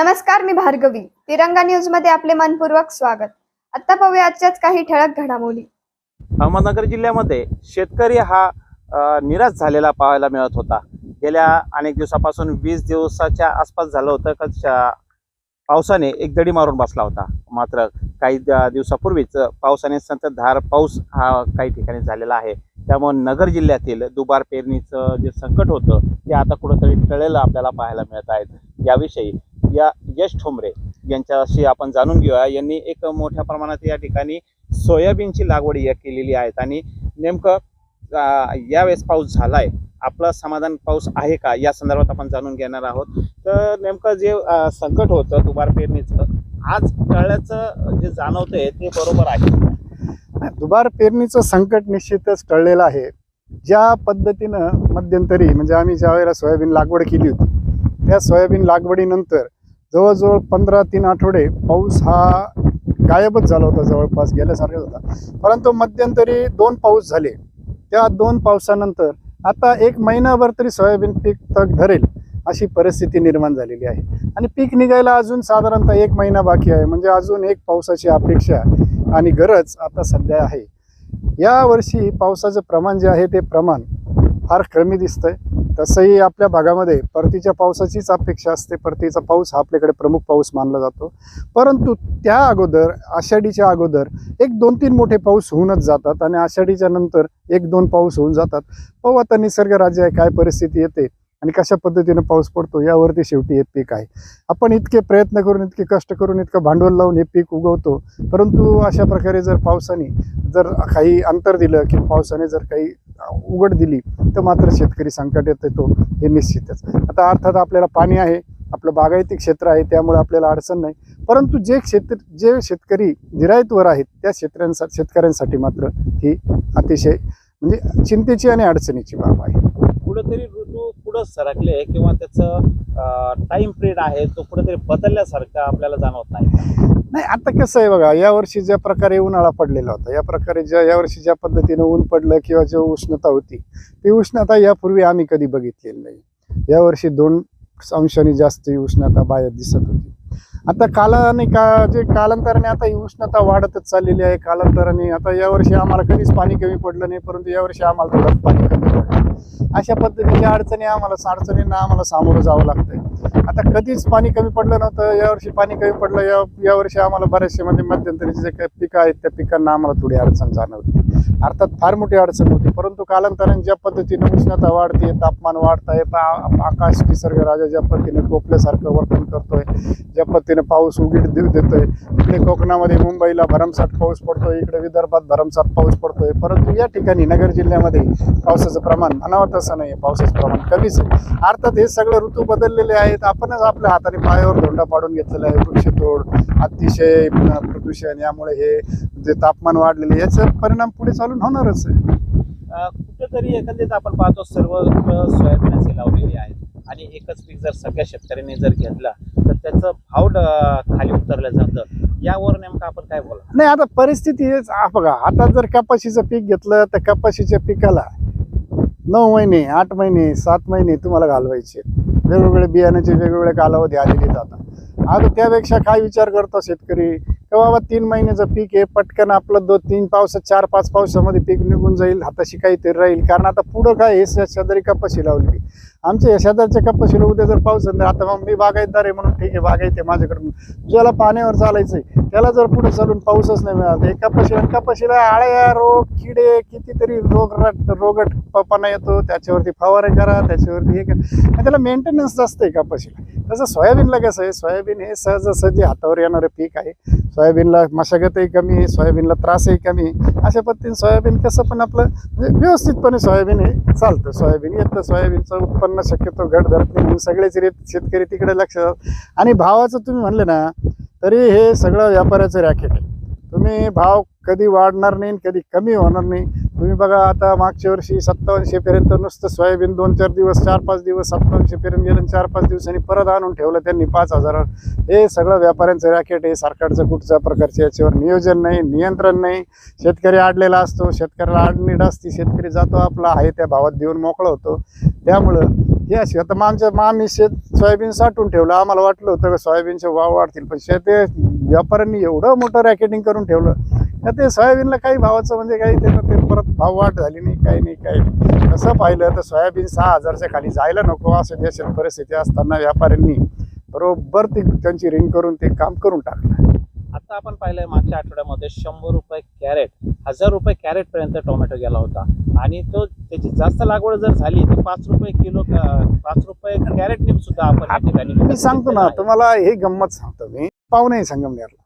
नमस्कार मी भार्गवी. तिरंगा न्यूजमध्ये आपले मनपूर्वक स्वागत. आता पाहूया आजच्याच काही ठळक घडामोडी. अहमदनगर जिल्ह्यामध्ये शेतकरी हा निराश झालेला पाहायला मिळत होता. गेल्या अनेक दिवसापासून वीस दिवसाच्या आसपास झालं होतं का पावसाने एक दडी मारून बसला होता. मात्र काही दिवसापूर्वीच पावसाने संततधार पाऊस हा काही ठिकाणी झालेला आहे. त्यामुळे नगर जिल्ह्यातील दुबार पेरणीचं जे संकट होतं ते आता कुठंतरी टळेलं आपल्याला पाहायला मिळत आहेत याविषयी या यश ठोंबरे यांच्याशी आपण जाणून घेऊया. यांनी एक मोठ्या प्रमाणात या ठिकाणी सोयाबीनची लागवड या केलेली आहेत आणि नेमकं यावेळेस पाऊस झालाय. आपलं समाधान पाऊस आहे का? या संदर्भात आपण जाणून घेणार आहोत. तर नेमकं जे संकट होतं दुबार पेरणीचं आज टळल्याचं जे जाणवतंय ते बरोबर आहे. दुबार पेरणीचं संकट निश्चितच टळलेलं आहे. ज्या पद्धतीनं मध्यंतरी म्हणजे आम्ही ज्या वेळेला सोयाबीन लागवड केली होती त्या सोयाबीन लागवडीनंतर जवळजवळ पंधरा तीन आठवडे पाऊस हा गायबच झाला होता जवळपास गेल्यासारखाच होता. परंतु मध्यंतरी दोन पाऊस झाले. त्या दोन पावसानंतर आता एक महिनाभर तरी सोयाबीन पीक तग धरेल अशी परिस्थिती निर्माण झालेली आहे. आणि पीक निघायला अजून साधारणतः एक महिना बाकी आहे. म्हणजे अजून एक पावसाची अपेक्षा आणि गरज आता सध्या आहे. यावर्षी पावसाचं प्रमाण जे आहे ते प्रमाण फार कमी दिसतंय. तसंही आपल्या भागामध्ये परतीच्या पावसाचीच अपेक्षा असते. परतीचा पाऊस हा आपल्याकडे प्रमुख पाऊस मानला जातो. परंतु त्या अगोदर आषाढीच्या अगोदर एक दोन तीन मोठे पाऊस होऊनच जातात आणि आषाढीच्या नंतर एक दोन पाऊस होऊन जातात. पाहू आता निसर्ग राज्य आहे काय परिस्थिती येते आणि कशा पद्धतीनं पाऊस पडतो यावरती शेवटी हे पीक आहे. आपण इतके प्रयत्न करून इतके कष्ट करून इतकं भांडवल लावून हे पीक उगवतो. परंतु अशा प्रकारे जर पावसाने जर काही अंतर दिलं किंवा पावसाने जर काही उघड दिली तर मात्र शेतकरी संकटात येत येतो हे निश्चितच. आता अर्थात आपल्याला पाणी आहे आपलं बागायती क्षेत्र आहे त्यामुळे आपल्याला अडचण नाही. परंतु जे क्षेत्र जे शेतकरी जिरायतवर आहेत त्या क्षेत्रांसा शेतकऱ्यांसाठी मात्र ही अतिशय म्हणजे चिंतेची आणि अडचणीची बाब आहे. कुठंतरी ऋतू पुढं सरकले किंवा त्याचं टाइम पिरियड आहे तो कुठंतरी बदलल्यासारखं आपल्याला जाणवत नाही. नाही आता कसं आहे बघा यावर्षी ज्या प्रकारे उन्हाळा पडलेला होता या प्रकारे ज्या यावर्षी ज्या पद्धतीनं ऊन पडलं किंवा जो उष्णता होती ती उष्णता यापूर्वी आम्ही कधी बघितलेली नाही. यावर्षी दोन अंशांनी जास्त उष्णता बाहेर दिसत होती. आता कालाने का जे कालांतराने आता ही उष्णता वाढतच चाललेली आहे कालांतराने आता यावर्षी आम्हाला कधीच पाणी कमी पडलं नाही परंतु यावर्षी आम्हाला थोडं पाणी कमी पडलं. अशा पद्धतीच्या अडचणी आम्हाला अडचणींना आम्हाला सामोरं जावं लागतंय. आता कधीच पाणी कमी पडलं नव्हतं यावर्षी पाणी कमी पडलं या यावर्षी आम्हाला बऱ्याचशे म्हणजे मध्यंतरीचे जे काही पिकं आहेत त्या पिकांना आम्हाला थोडी अडचण जाणवली. अर्थात फार मोठी अडचण होती. परंतु कालांतराने ज्या पद्धतीनं उष्णता वाढते तापमान वाढत आहे आकाश निसर्ग राजा ज्या पद्धतीने कोपल्यासारखं वर्तन करतोय ज्या पद्धतीने पाऊस उघड देऊ देतोय इकडे कोकणामध्ये मुंबईला भरमसाठ पाऊस पडतोय इकडे विदर्भात भरमसाठ पाऊस पडतोय. परंतु या ठिकाणी नगर जिल्ह्यामध्ये पावसाचं प्रमाण म्हणावं तसं नाही पावसाचं प्रमाण कमीच आहे. अर्थात हे सगळे ऋतू बदललेले आहेत. आपणच आपल्या हाताने पायावर धोंडा पाडून घेतलेला आहे. वृक्षतोड अतिशय प्रदूषण. यामुळे हे जे तापमान वाढलेले याचा परिणाम पुढे चालून होणारच आहे. कुठेतरी एकंदरीत आपण पाहतो सर्व सोयाबीन असे लावलेली आहेत. आणि एकच पीक जर सगळ्या शेतकऱ्यांनी जर घेतला तर त्याचं भाव खाली उतरलं जातं. यावर नेमकं आपण काय बोला नाही आता परिस्थिती हेच आ, बघा आता जर कपाशीचं पीक घेतलं तर कपाशीच्या पिकाला नऊ महिने आठ महिने सात महिने तुम्हाला घालवायचे. वेगवेगळे बियाण्याचे वेगवेगळे कालावधी आलेले जातात. आता त्यापेक्षा काय विचार करतो शेतकरी? का बाबा तीन महिन्याचं पीक आहे पटकन आपलं दोन तीन पावसा चार पाच पावसामध्ये पीक निघून जाईल हाताशी काहीतरी राहील. कारण आता पुढं काय हे सदरी कपाशी लावली. आमच्या शेजारच्या कपाशीला उद्या जर पाऊस झाला आता मग मी बागायतदार आहे म्हणून ठीक आहे बागायत आहे माझ्याकडून ज्याला पाण्यावर चालायचं आहे त्याला जर पुढे चालून पाऊसच नाही मिळाला हे कपाशी आणि कपाशीला आळ्या रोग किडे कितीतरी रोग रोगटपणा येतो त्याच्यावरती फवारे करा त्याच्यावरती हे करा. आणि त्याला मेंटेनन्स जास्त आहे कपाशीला. तसं सोयाबीनला कसं आहे सोयाबीन हे सहजासहजी हातावर येणारं पीक आहे. सोयाबीनला मशागतही कमी आहे सोयाबीनला त्रासही कमी आहे. अशा पद्धतीने सोयाबीन कसं पण आपलं म्हणजे व्यवस्थितपणे सोयाबीन हे चालतं. सोयाबीन येतं सोयाबीनचं उत्पन्न शक्यतो घट धरत नाही. म्हणून सगळेच रेत शेतकरी तिकडे लक्ष आणि भावाचं तुम्ही म्हणले ना तरी हे सगळं व्यापाऱ्याचं रॅकेट आहे. तुम्ही भाव कधी वाढणार नाही आणि कधी कमी होणार नाही. तुम्ही बघा आता मागच्या वर्षी सत्तावनशेपर्यंत नुसतं सोयाबीन दोन चार दिवस चार पाच दिवस सत्तावनशेपर्यंत गेलं चार पाच दिवसांनी परत आणून ठेवलं त्यांनी पाच हजार हे सगळं व्यापाऱ्यांचं रॅकेट आहे. सरकारचं कुठच्या प्रकारचं याच्यावर नियोजन नाही नियंत्रण नाही. शेतकरी आडलेला असतो. शेतकऱ्याला अडनीड असते. शेतकरी जातो आपला आहे त्या भावात देऊन मोकळा होतो. त्यामुळं हे अशी. आता मग आमच्या मग आम्ही शेत सोयाबीन साठवून ठेवलं. आम्हाला वाटलं होतं सोयाबीनचे भाव वाढतील पण शेत व्यापाऱ्यांनी एवढं मोठं रॅकेटिंग करून ठेवलं. का ते सोयाबीनला काही भावाचं म्हणजे काही त्यानं ते परत भाव वाढ झाली नाही काही नाही काही नाही. तसं पाहिलं तर सोयाबीन सहा हजारच्या खाली जायला नको असं देशात परिस्थिती असताना व्यापाऱ्यांनी बरोबर ती त्यांची रिंग करून ते काम करून टाकलं. आता आपण पाहिलंय मागच्या आठवड्यामध्ये शंभर रुपये कॅरेट हजार रुपये कॅरेट पर्यंत टोमॅटो गेला होता. आणि तो त्याची जास्त लागवड जर झाली तर पाच रुपये किलो का- पाच रुपये कॅरेटने सुद्धा आपण या ठिकाणी मी सांगतो ना. तुम्हाला हे गंमत सांगतो मी. पाहुणे संगमनेरला.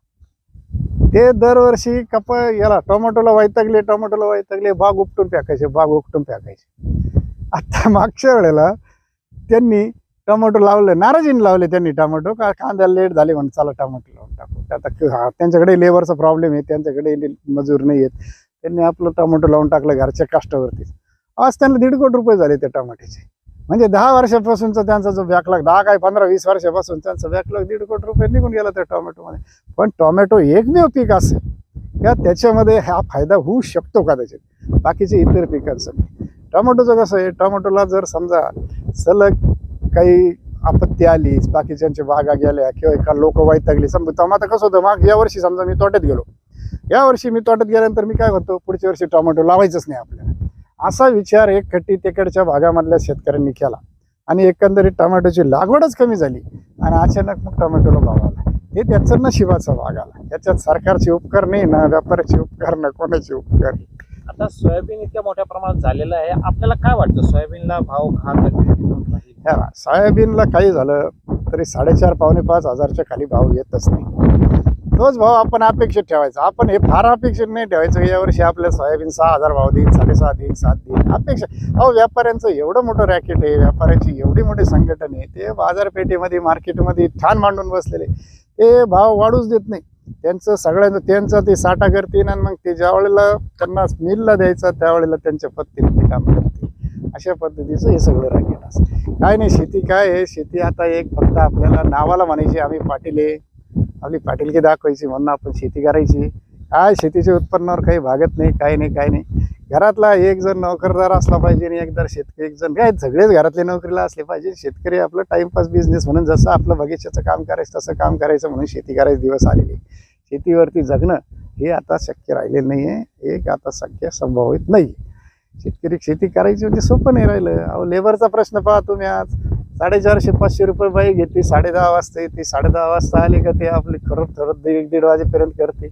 ते दरवर्षी कप याला टोमॅटोला वैतागले टोमॅटोला वैतागले बाग उपटून फेकायचे बाग उपटून फेकायचे. आता मागच्या वेळेला त्यांनी टोमॅटो लावले नाराजीने लावले त्यांनी टोमॅटो का कांद्याला लेट झाले म्हणून चला टोमॅटो लावून टाकू. आता त्यांच्याकडे लेबरचा प्रॉब्लेम आहे त्यांच्याकडे मजूर नाही आहेत. त्यांनी आपलं टोमॅटो लावून टाकलं घरच्या काष्टावरती. आज त्यांना दीड कोटी रुपये झाले त्या टमाट्याचे. म्हणजे दहा वर्षापासूनचा त्यांचा जो बॅकलॉग दहा काय पंधरा वीस वर्षापासून त्यांचा बॅकलॉग दीड कोटी रुपये निघून गेला त्या टोमॅटोमध्ये. पण टोमॅटो एकमेव पीक असेल का त्याच्यामध्ये हा फायदा होऊ शकतो का त्याच्यात? बाकीचे इतर पिकांसाठी टोमॅटोचं कसं आहे टोमॅटोला जर समजा सलग काही आपत्ती आलीच बाकीच्यांच्या बागा गेल्या किंवा एका लोक वैतागली समजा टमाटर कसं होतं मग या वर्षी समजा मी तोट्यात गेलो. या वर्षी मी तोट्यात गेल्यानंतर मी काय करतो पुढच्या वर्षी टोमॅटो लावायचंच नाही आपल्याला. असा विचार एक खट्टी तिकडच्या भागामधल्या शेतकऱ्यांनी केला. आणि एकंदरीत टोमॅटोची लागवडच कमी झाली आणि अचानक मग टोमॅटोला भाव आला. हे त्याचं नशिबाचा भाग आला. याच्यात सरकारचे उपकार नाही ना व्यापाऱ्याचे उपकार ना कोणाचे उपकार? आता सोयाबीन इतक्या मोठ्या प्रमाणात झालेलं आहे. आपल्याला काय वाटतं सोयाबीनला भाव हा सोयाबीनला काही झालं तरी साडेचार पावणे पाच हजारच्या खाली भाव येतच नाही. तोच भाव आपण अपेक्षित ठेवायचा. आपण हे फार अपेक्षित नाही ठेवायचं यावर्षी आपल्या सोयाबीन सहा हजार भाव देईन साडेसहा देईन सात देईन. अपेक्षा अहो व्यापाऱ्यांचं एवढं मोठं रॅकेट आहे व्यापाऱ्याची एवढी मोठी संघटन आहे ते बाजारपेठेमध्ये मार्केटमध्ये ठाण मांडून बसलेले ते भाव वाढूच देत नाही. त्यांचं सगळ्यांचं त्यांचं ते साठा करतील आणि मग ते ज्या वेळेला त्यांना मिलला द्यायचं त्यावेळेला त्यांच्या पत्तीने ते काम करतील. अशा पद्धतीचं हे सगळं रॅकेट असतं. काय नाही शेती काय आहे? शेती आता एक फक्त आपल्याला नावाला म्हणायची आम्ही पाटील आहे. आपली पाटीलकी दाखवायची म्हणून आपण शेती करायची. काय शेतीच्या उत्पन्नावर काही भागत नाही काही नाही काही नाही. घरातला एक जण नोकरदार असला पाहिजे आणि एकदा शेतकरी एक जण काय सगळेच घरातले नोकरीला असले पाहिजे. शेतकरी आपलं टाइमपास बिझनेस म्हणून जसं आपलं बगीच्याचं काम करायचं तसं काम करायचं म्हणून शेती करायचं दिवस आलेले. शेतीवरती जगणं हे आता शक्य राहिलेलं नाही आहे एक आता शक्य संभवित नाही. शेतकरी शेती करायची म्हणजे सोपं नाही राहिलं. अहो लेबरचा प्रश्न पाहा तुम्ही आज. साडेचारशे पाचशे रुपये बाई घेते साडे दहा वाजता येते साडे दहा वाजता आली का ते आपली खरंच खरंच एक दीड वाजेपर्यंत करते.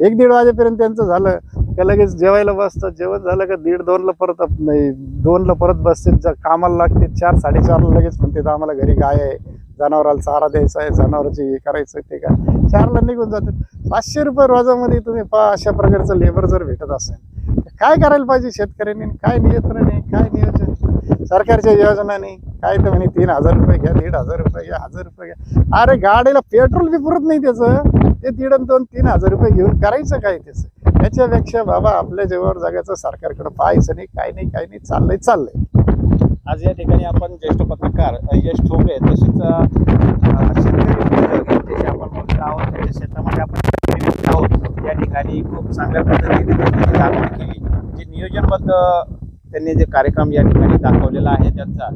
एक दीड वाजेपर्यंत त्यांचं झालं का लगेच जेवायला बसतात जेवण झालं का दीड दोनला परत नाही दोनला परत बसते कामाला लागते चार साडेचारला लगेच म्हणते "तर आम्हाला घरी गाय आहे जनावराला चारा द्यायचा आहे जनावरांचे हे करायचं ते का चारला निघून जातात. पाचशे रुपये रोजामध्ये तुम्ही पहा अशा प्रकारचं लेबर जर भेटत असेल तर काय करायला पाहिजे शेतकऱ्यांनी? काय नियंत्रण आहे? काय नियोजन? सरकारच्या योजना नाही काय तर म्हणे तीन हजार रुपये घ्या दीड हजार रुपये घ्या हजार रुपये घ्या. अरे गाडीला पेट्रोल बी पुरत नाही त्याचं. ते दीड आणि दोन तीन हजार रुपये घेऊन करायचं काय त्याचं? त्याच्यापेक्षा बाबा आपल्या जेव्हावर जगायचं सरकारकडे पाहायचं नाही काय नाही काय नाही चाललंय चाललंय. आज या ठिकाणी आपण ज्येष्ठ पत्रकार यश ठोंबरे तसेच शेतकरी आपण आहोत. शेतामध्ये आपण आहोत. या ठिकाणी खूप चांगल्या पद्धतीने लागवड केली. जे नियोजनबद्ध त्यांनी जे कार्यक्रम या ठिकाणी दाखवलेला आहे त्यांचा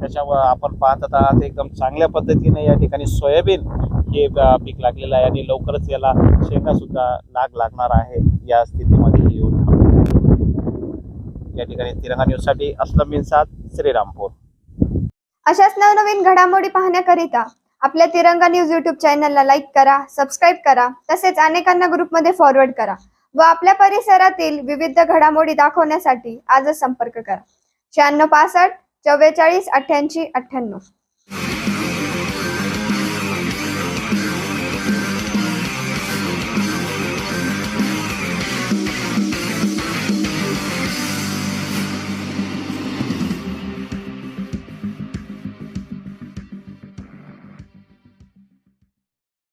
त्याच्यावर आपण पाहत आहात एकदम चांगल्या पद्धतीने या ठिकाणी सोयाबीन हे पीक लागलेलं आहे आणि लवकरच याला शेंगासुद्धा लाग लागणार आहे या स्थितीमध्ये येऊन या ठिकाणी तिरंगा न्यूजसाठी असलम बिनसाद श्रीरामपूर. अशाच नवनवीन घडामोडी पाहण्याकरिता आपल्या तिरंगा न्यूज युट्यूब चॅनलला लाईक करा सबस्क्राईब करा तसेच अनेकांना ग्रुपमध्ये फॉरवर्ड करा. व आपल्या परिसरातील विविध घडामोडी दाखवण्यासाठी आजच संपर्क करा. शहाण्णव पासष्ट चव्वेचाळीस अठ्ठ्याऐंशी अठ्ठ्याण्णव.